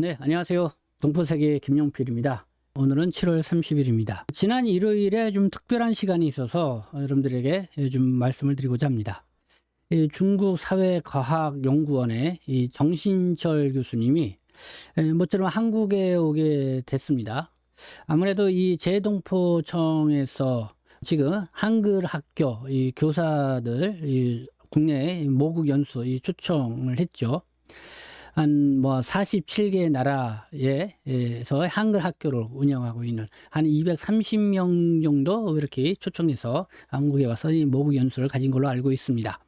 네, 안녕하세요. 동포세계 김용필입니다. 오늘은 7월 30일입니다. 지난 일요일에 좀 특별한 시간이 있어서 여러분들에게 좀 말씀을 드리고자 합니다. 이 중국 사회과학연구원의 이 정신철 교수님이 에, 모처럼 한국에 오게 됐습니다. 아무래도 이 재동포청에서 지금 한글 학교 이 교사들 이 국내 모국 연수 이 초청을 했죠. 한 뭐 47개 나라에서 한글 학교를 운영하고 있는 한 230명 정도 이렇게 초청해서 한국에 와서 이 모국 연수를 가진 걸로 알고 있습니다.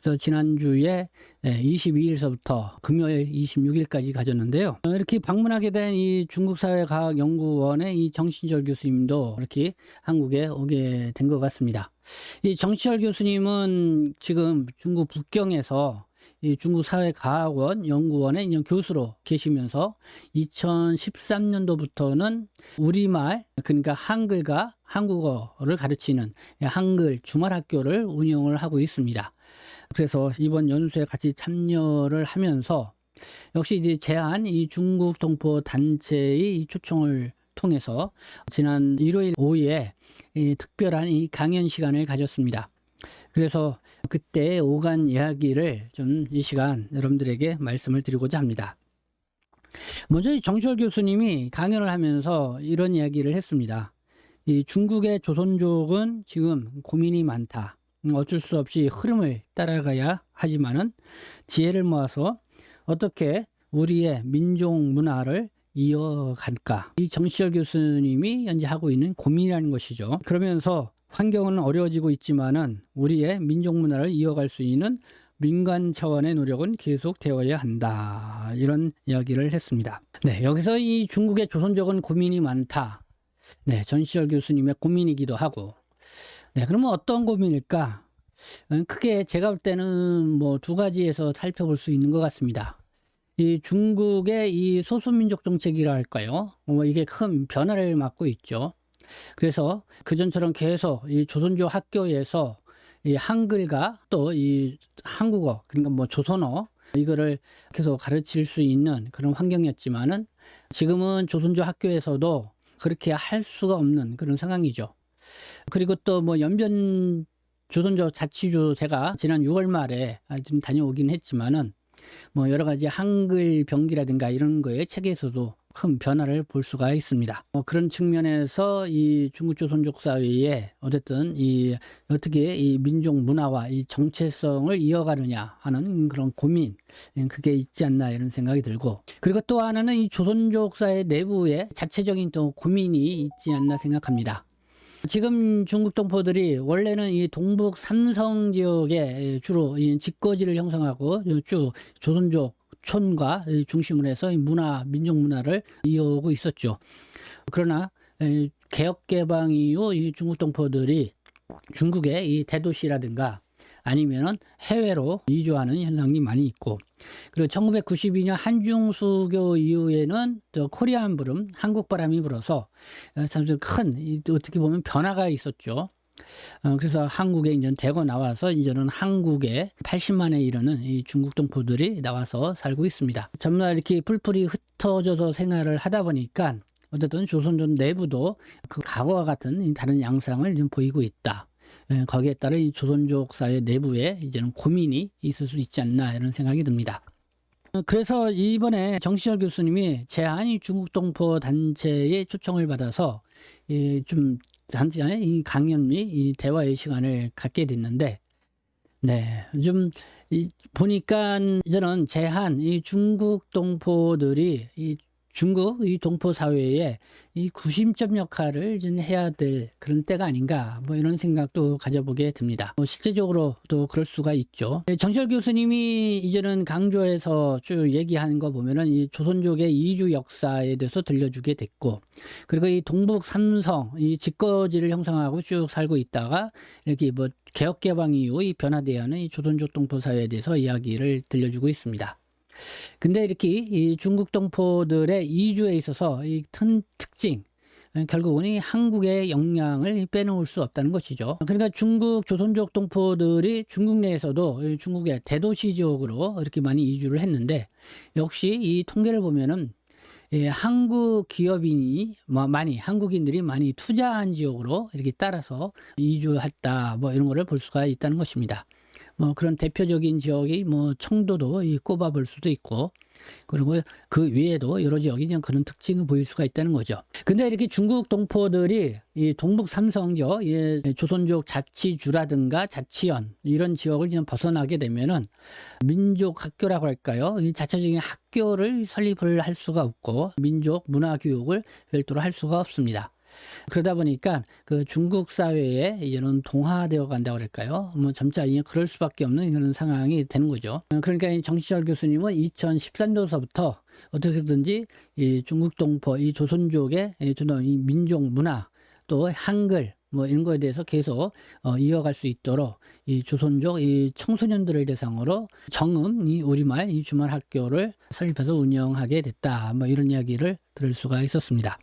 그래서 지난주에 22일서부터 금요일 26일까지 가졌는데요. 어, 이렇게 방문하게 된 이 중국사회과학연구원의 이 정신철 교수님도 이렇게 한국에 오게 된 것 같습니다. 이 정신철 교수님은 지금 중국 북경에서 이 중국 사회과학원 연구원의 이제 교수로 계시면서 2013년도부터는 우리말 그러니까 한글과 한국어를 가르치는 한글 주말 학교를 운영을 하고 있습니다. 그래서 이번 연수에 같이 참여를 하면서 역시 이제 제한 이 중국 동포 단체의 이 초청을 통해서 지난 일요일 오후에 이 특별한 이 강연 시간을 가졌습니다. 그래서 그때 오간 이야기를 좀 이 시간 여러분들에게 말씀을 드리고자 합니다. 먼저 이 정철 교수님이 강연을 하면서 이런 이야기를 했습니다. 이 중국의 조선족은 지금 고민이 많다. 음, 어쩔 수 없이 흐름을 따라가야 하지만은 지혜를 모아서 어떻게 우리의 민족 문화를 이어갈까? 이 정시열 교수님이 현재 하고 있는 고민이라는 것이죠. 그러면서 환경은 어려워지고 있지만은 우리의 민족 문화를 이어갈 수 있는 민간 차원의 노력은 계속 되어야 한다. 이런 이야기를 했습니다. 네, 여기서 이 중국의 조선족은 고민이 많다. 네, 전시열 교수님의 고민이기도 하고. 네, 그러면 어떤 고민일까? 음, 크게 제가 볼 때는 뭐 두 가지에서 살펴볼 수 있는 것 같습니다. 이 중국의 이 소수민족 정책이라 할까요? 뭐 이게 큰 변화를 맞고 있죠. 그래서 그전처럼 계속 이 조선족 학교에서 이 한글과 또 이 한국어 그러니까 뭐 조선어 이거를 계속 가르칠 수 있는 그런 환경이었지만은 지금은 조선족 학교에서도 그렇게 할 수가 없는 그런 상황이죠. 그리고 또 뭐 연변 조선족 자치조 제가 지난 6월 말에 좀 다녀오긴 했지만은 뭐 여러 가지 한글 병기라든가 이런 거에 책에서도 큰 변화를 볼 수가 있습니다. 어, 그런 측면에서 이 중국 조선족 사회에 어쨌든 이 어떻게 이 민족 문화와 이 정체성을 이어가느냐 하는 그런 고민 예, 그게 있지 않나 이런 생각이 들고 그리고 또 하나는 이 조선족 사회 내부에 자체적인 또 고민이 있지 않나 생각합니다. 지금 중국 동포들이 원래는 이 동북 삼성 지역에 주로 이 집거지를 형성하고 쭉 조선족 촌과 중심을 해서 이 문화, 민족 문화를 이어오고 있었죠. 그러나 에, 개혁 개방 이후 이 중국 동포들이 중국의 이 대도시라든가 아니면은 해외로 이주하는 현상이 많이 있고 그리고 1992년 한중 수교 이후에는 또 코리안 부름 한국 바람이 불어서 어, 참큰 이 어떻게 보면 변화가 있었죠. 어, 그래서 한국에 이제 대거 나와서 이제는 한국에 80만에 이르는 이 중국 동포들이 나와서 살고 있습니다. 전부 이렇게 뿔뿔이 흩어져서 생활을 하다 보니까 어쨌든 조선족 내부도 그 과거와 같은 이 다른 양상을 좀 보이고 있다. 예, 거기에 따라 이 조선족 사회 내부에 이제는 고민이 있을 수 있지 않나 이런 생각이 듭니다. 어, 그래서 이번에 정시열 교수님이 제한이 중국 동포 단체의 초청을 받아서 이좀 단체 이 강연 및이 대화의 시간을 갖게 됐는데 네, 좀 이, 보니까 이제는 제한 이 중국 동포들이 이 중국 이 동포 사회에 이 구심점 역할을 좀 해야 될 그런 때가 아닌가 뭐 이런 생각도 가져보게 됩니다. 뭐 실제적으로 또 그럴 수가 있죠. 정철 교수님이 이제는 강조해서 쭉 얘기하는 거 보면은 이 조선족의 이주 역사에 대해서 들려주게 됐고 그리고 이 동북 삼성 이 집거지를 형성하고 쭉 살고 있다가 이렇게 뭐 개혁 개방 이후 이 변화되어는 이 조선족 동포 사회에 대해서 이야기를 들려주고 있습니다. 근데 이렇게 이 중국 동포들의 이주에 있어서 이 큰 특징 결국은 이 한국의 영향을 빼놓을 수 없다는 것이죠. 그러니까 중국 조선족 동포들이 중국 내에서도 이 중국의 대도시 지역으로 이렇게 많이 이주를 했는데 역시 이 통계를 보면은 예, 한국 기업인이 뭐 많이 한국인들이 많이 투자한 지역으로 이렇게 따라서 이주했다 뭐 이런 거를 볼 수가 있다는 것입니다. 뭐 그런 대표적인 지역이 뭐 청도도 이 꼽아볼 수도 있고 그리고 그 외에도 여러 지역이 그냥 그런 특징을 보일 수가 있다는 거죠. 근데 이렇게 중국 동포들이 이 동북 삼성저 예, 조선족 자치주라든가 자치연 이런 지역을 그냥 벗어나게 되면은 민족 학교라고 할까요? 이 자체적인 학교를 설립을 할 수가 없고 민족 문화 교육을 별도로 할 수가 없습니다. 그러다 보니까 그 중국 사회에 이제는 동화되어 간다고 그럴까요? 뭐 점차 이제 그럴 수밖에 없는 그런 상황이 되는 거죠. 어, 그러니까 이 정시철 교수님은 2013년서부터 어떻게든지 이 중국 동포, 이 조선족의 이 민족 문화 또 한글 뭐 이런 거에 대해서 계속 어, 이어갈 수 있도록 이 조선족 이 청소년들을 대상으로 정음 이 우리말 이 주말 학교를 설립해서 운영하게 됐다. 뭐 이런 이야기를 들을 수가 있었습니다.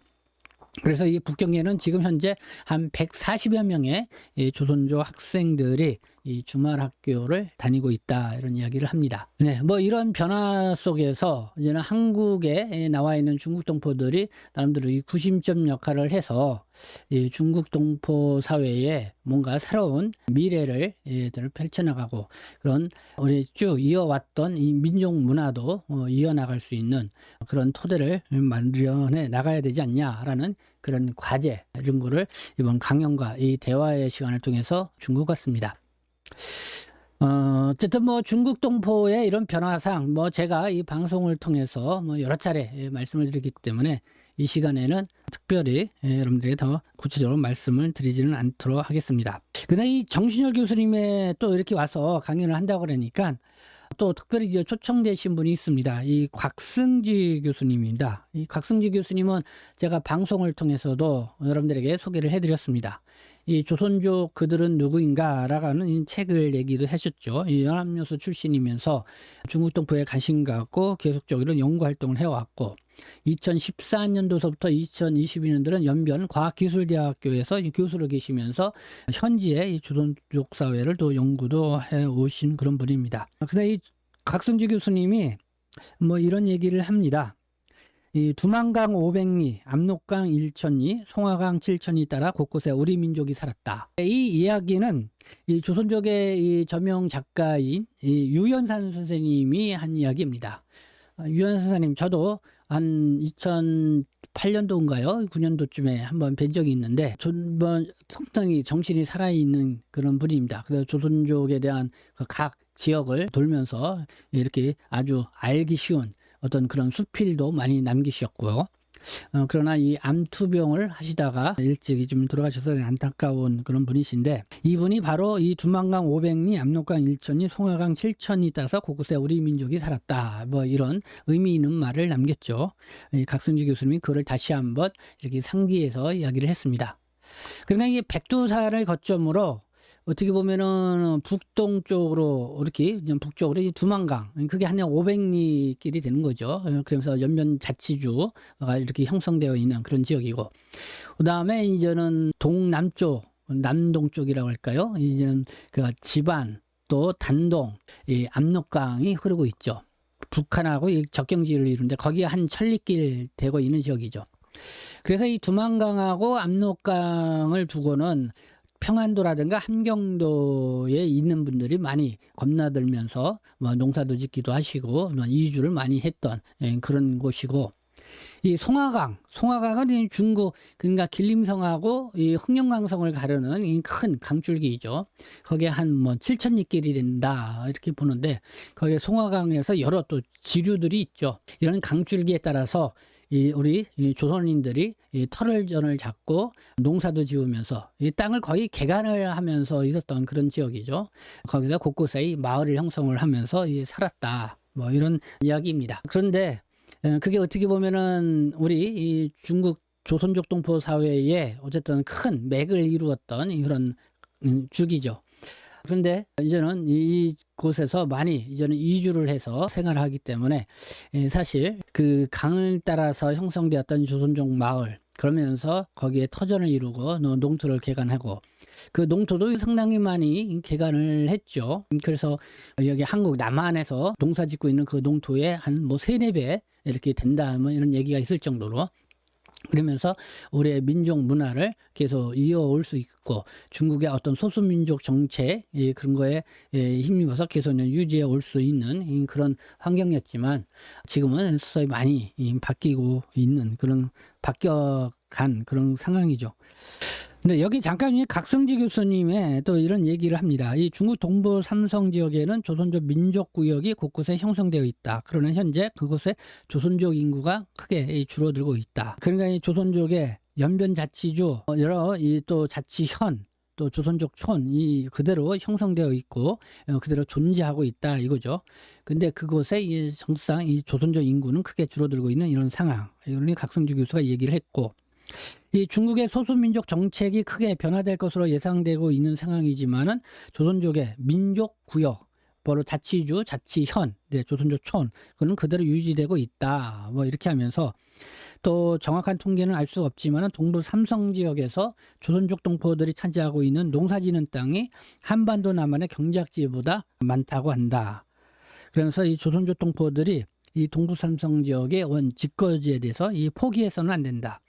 그래서 이 북경에는 지금 현재 한 140여 명의 이 조선족 학생들이 이 주말 학교를 다니고 있다 이런 이야기를 합니다. 네, 뭐 이런 변화 속에서 이제는 한국에 나와 있는 중국 동포들이 나름대로 이 구심점 역할을 해서 이 중국 동포 사회에 뭔가 새로운 미래를 얘들 펼쳐나가고 그런 우리 쭉 이어왔던 이 민족 문화도 어, 이어나갈 수 있는 그런 토대를 마련해 나가야 되지 않냐라는 그런 과제 이런 거를 이번 강연과 이 대화의 시간을 통해서 준 것 같습니다. 어, 어쨌든 뭐 중국 동포의 이런 변화상 뭐 제가 이 방송을 통해서 뭐 여러 차례 예, 말씀을 드렸기 때문에 이 시간에는 특별히 예, 여러분들에게 더 구체적으로 말씀을 드리지는 않도록 하겠습니다. 근데 이 정신열 교수님의 또 이렇게 와서 강연을 한다고 그러니까 또 특별히 초청되신 분이 있습니다. 이 곽승지 교수님입니다. 이 곽승지 교수님은 제가 방송을 통해서도 여러분들에게 소개를 해드렸습니다. 이 조선족 그들은 누구인가라는 이 책을 얘기도 하셨죠. 이 연합뉴스 출신이면서 중국 동포에 관심 갖고 계속적으로 연구 활동을 해왔고 2014년도서부터 2022년도는 연변 과학기술대학교에서 이 교수로 계시면서 현지의 이 조선족 사회를 또 연구도 해 오신 그런 분입니다. 근데 이 각승지 교수님이 뭐 이런 얘기를 합니다. 이 두만강 500리, 압록강 1천리, 송화강 7천리 따라 곳곳에 우리 민족이 살았다. 이 이야기는 이 조선족의 이 저명 작가인 이 유연산 선생님이 한 이야기입니다. 아, 유연산 선생님, 저도 한 2008년도인가요? 9년도쯤에 한번 뵌 적이 있는데, 전번 상당히 정신이 살아있는 그런 분입니다. 그래서 조선족에 대한 그각 지역을 돌면서 이렇게 아주 알기 쉬운 어떤 그런 수필도 많이 남기셨고요. 어, 그러나 이 암투병을 하시다가 일찍이 좀 돌아가셔서 안타까운 그런 분이신데 이분이 바로 이 두만강 500리, 압록강 1천리, 송화강 7천리 따라서 곳곳에 우리 민족이 살았다. 뭐 이런 의미 있는 말을 남겼죠. 이 각승지 교수님이 그를 다시 한번 이렇게 상기해서 이야기를 했습니다. 그러니까 이게 백두산을 거점으로 어떻게 보면은 북동쪽으로 이렇게 북쪽으로 이 두만강 그게 한 500리 길이 되는 거죠. 어, 그러면서 연면 자치주가 이렇게 형성되어 있는 그런 지역이고 그다음에 이제는 동남쪽 남동 쪽이라고 할까요? 이제는 그 지반 또 단동 이 압록강이 흐르고 있죠. 북한하고 이 적경지를 이루는데 거기에 한 천리길 되고 있는 지역이죠. 그래서 이 두만강하고 압록강을 두고는 평안도라든가 함경도에 있는 분들이 많이 겁나들면서 뭐 농사도 짓기도 하시고 뭐 이주를 많이 했던 예, 그런 곳이고 이 송화강, 송화강은 이 중국 그러니까 길림성하고 이 흑령강성을 가르는 이 큰 강줄기이죠. 거기에 한뭐 7천 리길이 된다 이렇게 보는데 거기에 송화강에서 여러 또 지류들이 있죠. 이런 강줄기에 따라서 이 우리 이 조선인들이 이 털을전을 잡고 농사도 지으면서 이 땅을 거의 개간을 하면서 있었던 그런 지역이죠. 거기다 곳곳에 이 마을을 형성을 하면서 이 살았다. 뭐 이런 이야기입니다. 그런데 어, 그게 어떻게 보면은 우리 이 중국 조선족 동포 사회에 어쨌든 큰 맥을 이루었던 이런 음, 주기죠. 그런데 이제는 이곳에서 많이 이제는 이주를 해서 생활하기 때문에 예, 사실 그 강을 따라서 형성되었던 조선족 마을 그러면서 거기에 터전을 이루고 노- 농토를 개간하고 그 농토도 상당히 많이 개간을 했죠. 그래서 여기 한국 남한에서 농사 짓고 있는 그 농토의 한 뭐 세네 배 이렇게 된다 뭐 이런 얘기가 있을 정도로 그러면서 우리의 민족 문화를 계속 이어올 수 있고 중국의 어떤 소수민족 정책 예, 그런 거에 예, 힘입어서 계속 유지해 올 수 있는 이 그런 환경이었지만 지금은 서서히 많이 이 바뀌고 있는 그런 바뀌어간 그런 상황이죠. 근데 여기 잠깐 이 각성지 교수님의 또 이런 얘기를 합니다. 이 중국 동부 삼성 지역에는 조선족 민족 구역이 곳곳에 형성되어 있다. 그러나 현재 그곳에 조선족 인구가 크게 줄어들고 있다. 그러니까 이 조선족의 연변 자치주 어, 여러 이 또 자치현 또 조선족 촌이 그대로 형성되어 있고 어, 그대로 존재하고 있다 이거죠. 근데 그곳에 이 정상 이 조선족 인구는 크게 줄어들고 있는 이런 상황. 이걸 각성주 교수가 얘기를 했고 이 중국의 소수민족 정책이 크게 변화될 것으로 예상되고 있는 상황이지만은 조선족의 민족 구역 바로 자치주, 자치현, 네, 조선족촌 그는 그대로 유지되고 있다. 뭐 이렇게 하면서 또 정확한 통계는 알 수 없지만은 동부 삼성 지역에서 조선족 동포들이 차지하고 있는 농사지는 땅이 한반도 남한의 경작지보다 많다고 한다. 그러면서 이 조선족 동포들이 이 동부 삼성 지역의 원 집거지에 대해서 이 포기해서는 안 된다.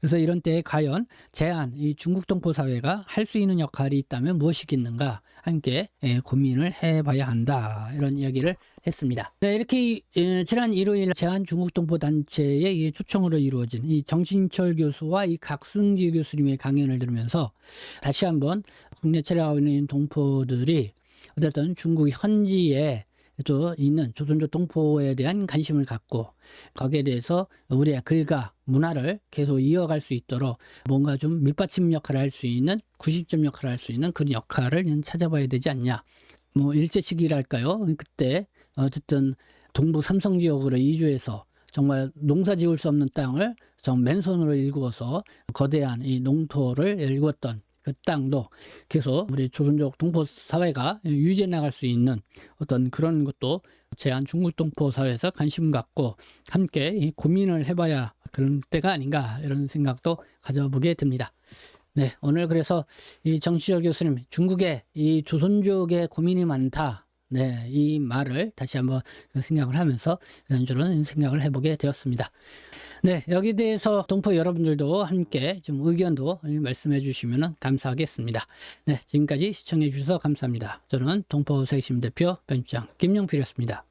그래서 이런 때에 과연 제한 이 중국 동포 사회가 할 수 있는 역할이 있다면 무엇이겠는가 함께 예, 고민을 해봐야 한다 이런 이야기를 했습니다. 네, 이렇게 예, 지난 일요일 제한 중국 동포 단체의 이 초청으로 이루어진 이 정신철 교수와 이 각승지 교수님의 강연을 들으면서 다시 한번 국내 체류하고 있는 동포들이 어쨌든 중국 현지에 또 있는 조선족 동포에 대한 관심을 갖고 거기에 대해서 우리의 글과 문화를 계속 이어갈 수 있도록 뭔가 좀 밑받침 역할을 할 수 있는 구십점 역할을 할 수 있는 그런 역할을 찾아봐야 되지 않냐. 뭐 일제 시기랄까요? 그때 어쨌든 동부 삼성 지역으로 이주해서 정말 농사 지을 수 없는 땅을 정 맨손으로 일구어서 거대한 이 농토를 일구었던 그 땅도 계속 우리 조선족 동포 사회가 유지해 나갈 수 있는 어떤 그런 것도 제한 중국 동포 사회에서 관심 갖고 함께 이 고민을 해봐야 그런 때가 아닌가 이런 생각도 가져보게 됩니다. 네, 오늘 그래서 이 정치열 교수님 중국의 이 조선족의 고민이 많다. 네, 이 말을 다시 한번 생각을 하면서 이런저런 생각을 해보게 되었습니다. 네, 여기 대해서 동포 여러분들도 함께 좀 의견도 말씀해 주시면 감사하겠습니다. 네, 지금까지 시청해 주셔서 감사합니다. 저는 동포 세심 대표 변주장 김용필이었습니다.